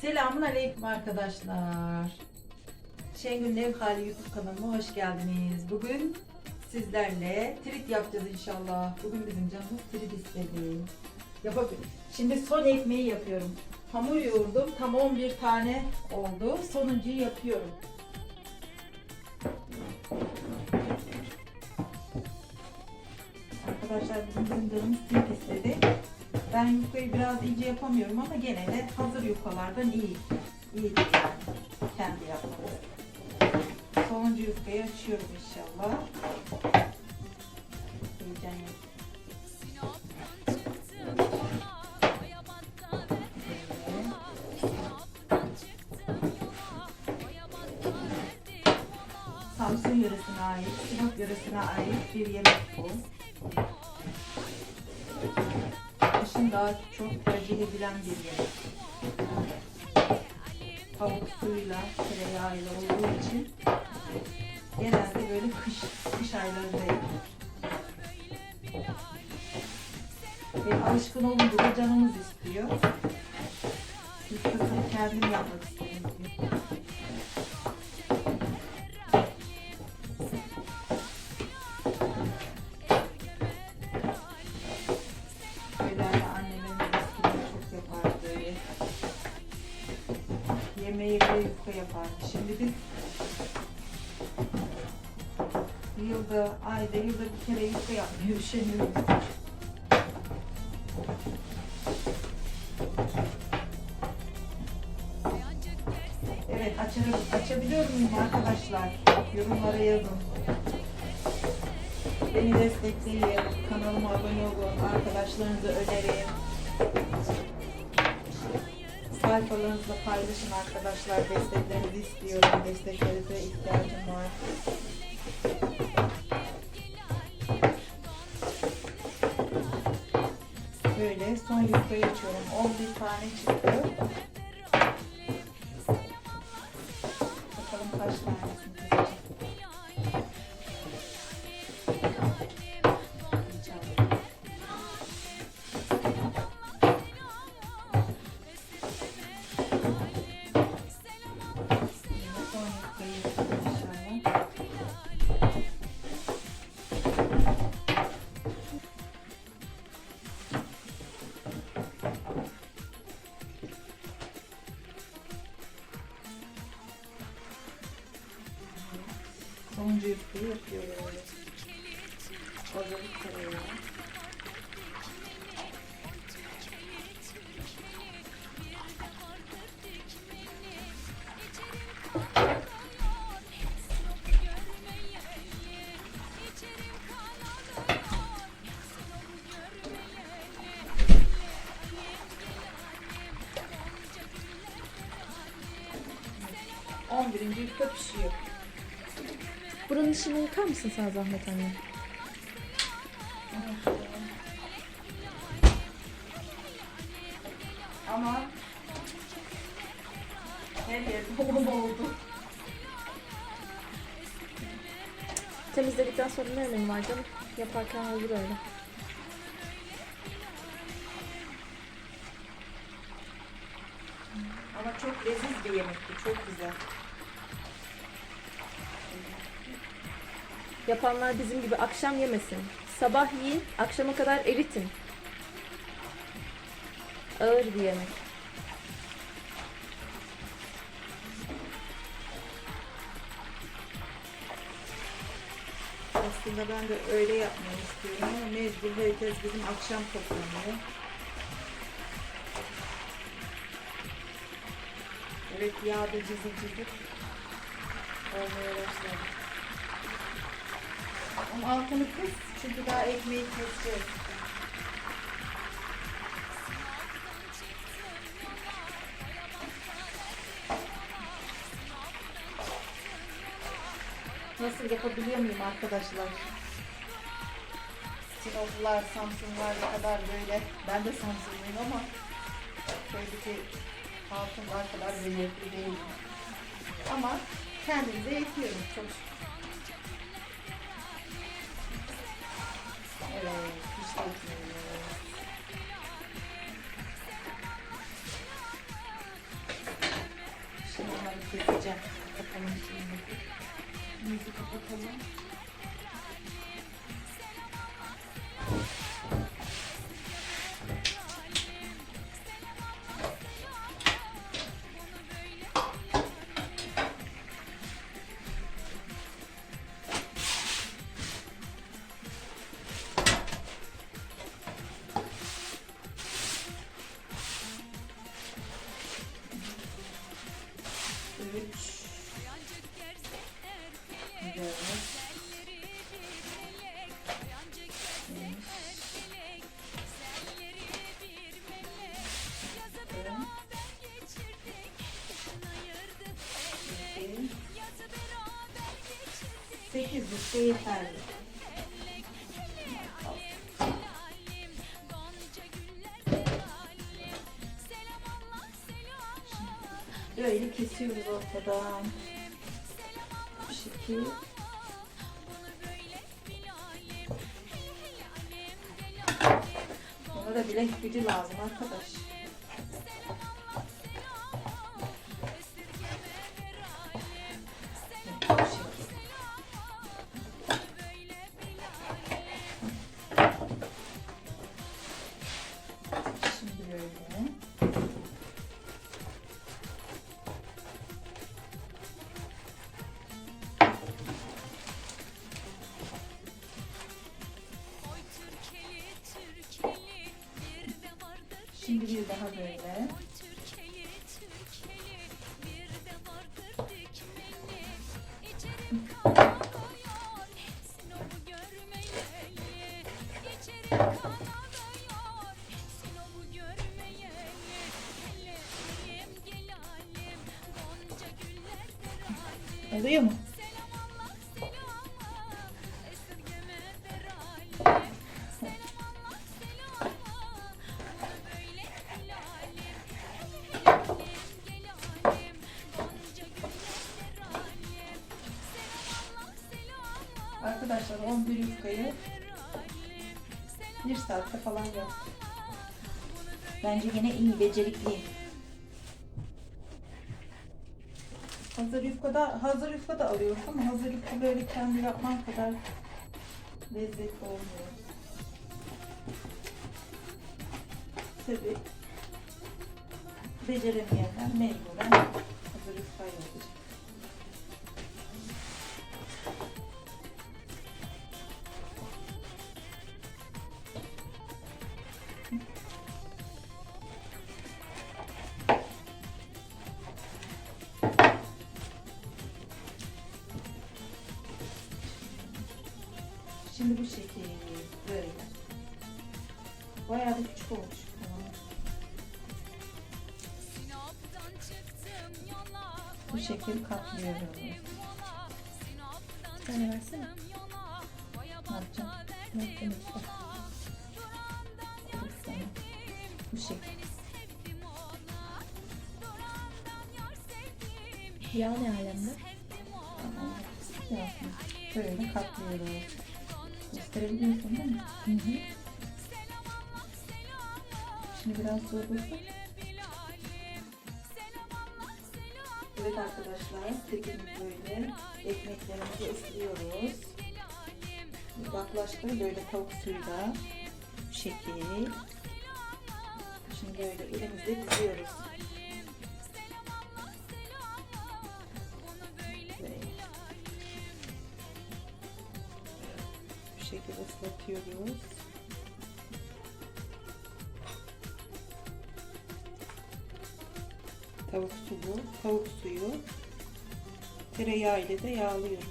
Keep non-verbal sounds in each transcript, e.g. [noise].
Selamun Aleyküm arkadaşlar. Şengül Ev Hali YouTube kanalıma hoş geldiniz. Bugün sizlerle trit yapacağız inşallah. Bugün bizim canımız trit istedi. Yapabilir. Şimdi son ekmeği yapıyorum. Hamur yoğurdum. Tam 11 tane oldu. Sonuncuyu yapıyorum. Arkadaşlar bizim canımız trit istedi. Ben yufkayı biraz ince yapamıyorum ama gene de hazır yufkalardan iyi. İyi yani. Kendi yapmak. Sonuncu yufkayı açıyorum inşallah. Heyecan yok. Samsun yöresine ait, Sinop yöresine ait bir yemek bu. Daha çok tercih edilen bir yemek. Tavuk suyuyla, tereyağıyla olduğu için genelde böyle kış, kış aylarında yapılır. Ve alışkın olunca da canımız istiyor. Yufkasını kendim yapmak istedim. Yemeği yufka yapardı. Şimdi biz yılda, ayda, yılda bir kere yufka yapmaya üşeniyoruz. Evet, açarım, açabiliyor muyum arkadaşlar? Yorumlara yazın. Beni destekleyin, kanalıma abone olun, arkadaşlarınıza önerin. Sayfalarınızda paylaşın arkadaşlar, desteklerinizi istiyorum, desteklerinize ihtiyacım var. Böyle son yufkayı açıyorum. 11 tane çıktı. Bakalım kaç tanesini Happy Yufka pişiyor. Buranın işini yıkar mısın sen zahmet anne? Ama her yer [laughs] bomba oldu. Temizledikten sonra ne önemi var canım? Yaparken olur öyle. Ama çok leziz bir yemekti. Çok güzel. Yapanlar bizim gibi akşam yemesin. Sabah yiyin, akşama kadar eritin. Ağır bir yemek. Aslında ben de öyle yapmayı istiyorum ama mecbur herkes bizim akşam toplanıyor. Evet yağ da cızır cızır olmaya başladı. Ama altını kıs çünkü daha ekmeği keseceğiz. Nasıl yapabiliyor muyum arkadaşlar? Sinoplular, Samsunlar ne kadar böyle. Ben de Samsunluyum ama köydeki halkımlar kadar becerikli değilim. Ama kendimize yetiyorum çok şükür. Şimdi onları keseceğim. Kapatalım. Yüzü kapatalım. Üç. Dört. Sekiz yeterli. Böyle kesiyoruz ortadan. Bu şekil. Buna da bilek gücü lazım arkadaş. Şimdi bir daha böyle. Oluyor mu? 11 yufkayı bir saatte falan yaptım. Bence yine iyi, becerikliyim. Hazır yufka da, hazır yufka da alıyoruz ama hazır yufka böyle kendi yapman kadar lezzetli olmuyor. Tabii beceremeyenler mecburen hazır yufka yapacak. Şimdi bu şekil böyle. Bayağı da küçük olmuş. Bu şekil katlıyorum. Tane versene. Ne yapacağım? Ne işte. Bu şekil. Yağ ne alemde? Tamam. Böyle katlıyoruz. Gösterebiliyorsun değil mi? Hı hı. Şimdi biraz soğudursun. Evet arkadaşlar, tekimiz böyle. Ekmeklerimizi ısırıyoruz. Yaklaştı böyle tavuk suyuyla. Bu şekil. Şimdi böyle elimizde diziyoruz. Islatıyoruz. Tavuk suyu, tavuk suyu, tereyağı ile de yağlıyoruz.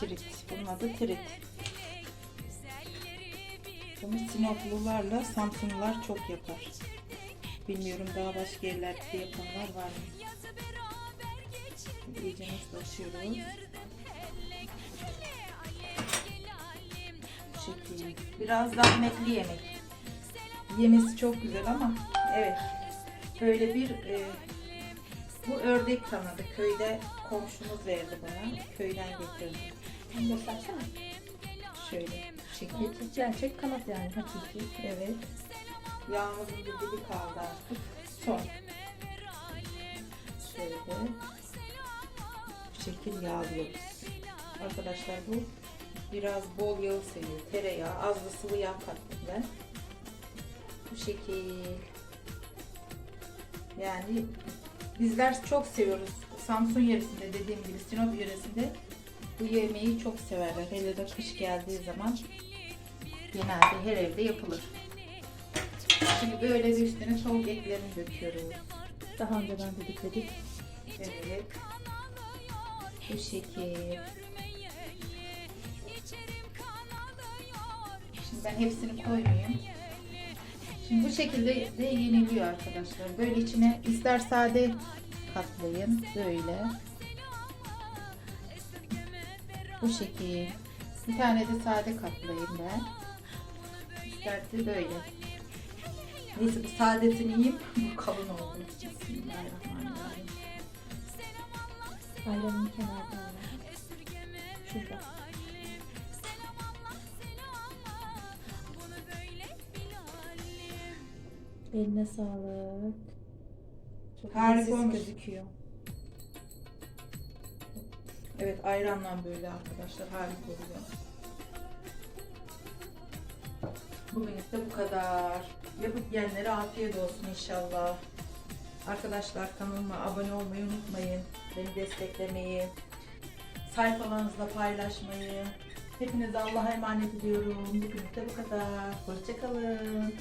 Tirit. Bunun adı tirit. Bunu Sinoplularla Samsunlular çok yapar. Bilmiyorum daha başka yerlerde de yapanlar var mı? Islatıyoruz. Bu şekilde. Biraz zahmetli yemek. Yemesi çok güzel ama evet. Böyle bir e, bu ördek kanadı. Köyde komşumuz verdi bana. Köyden getirdi. Sen göstersene. Şöyle şekil. Gerçek kanat yani hakiki. Evet. Yağımızın bir dibi kaldı artık. Son. Şöyle. Şekil yağlıyoruz. Arkadaşlar bu biraz bol yağı seviyor. Tereyağı, az da sıvı yağ kattım ben. Bu şekil. Yani bizler çok seviyoruz. Samsun yöresinde dediğim gibi Sinop yöresinde bu yemeği çok severler. Hele de kış geldiği zaman genelde her evde yapılır. Şimdi böyle de üstüne tavuk etlerini döküyoruz. Daha önceden dedikledik. Evet. Bu şekil. Şimdi ben hepsini koymayayım. Şimdi bu şekilde de yeniliyor arkadaşlar. Böyle içine ister sade katlayın. Böyle. Bu şekil. Bir tane de sade katlayın ben. İsterse böyle. Neyse bu sadesini yiyeyim. [laughs] Bu kalın oldu. Bismillahirrahmanirrahim. Ayranın kenarda var. Şurada. Eline sağlık. Çok Harika olmuş. gözüküyor. Evet ayranla böyle arkadaşlar harika oluyor. Bugün de bu kadar. Yapıp yiyenlere afiyet olsun inşallah. Arkadaşlar kanalıma abone olmayı unutmayın. Beni desteklemeyi, sayfalarınızda paylaşmayı. Hepinize Allah'a emanet ediyorum. Bugün de bu kadar. Hoşçakalın.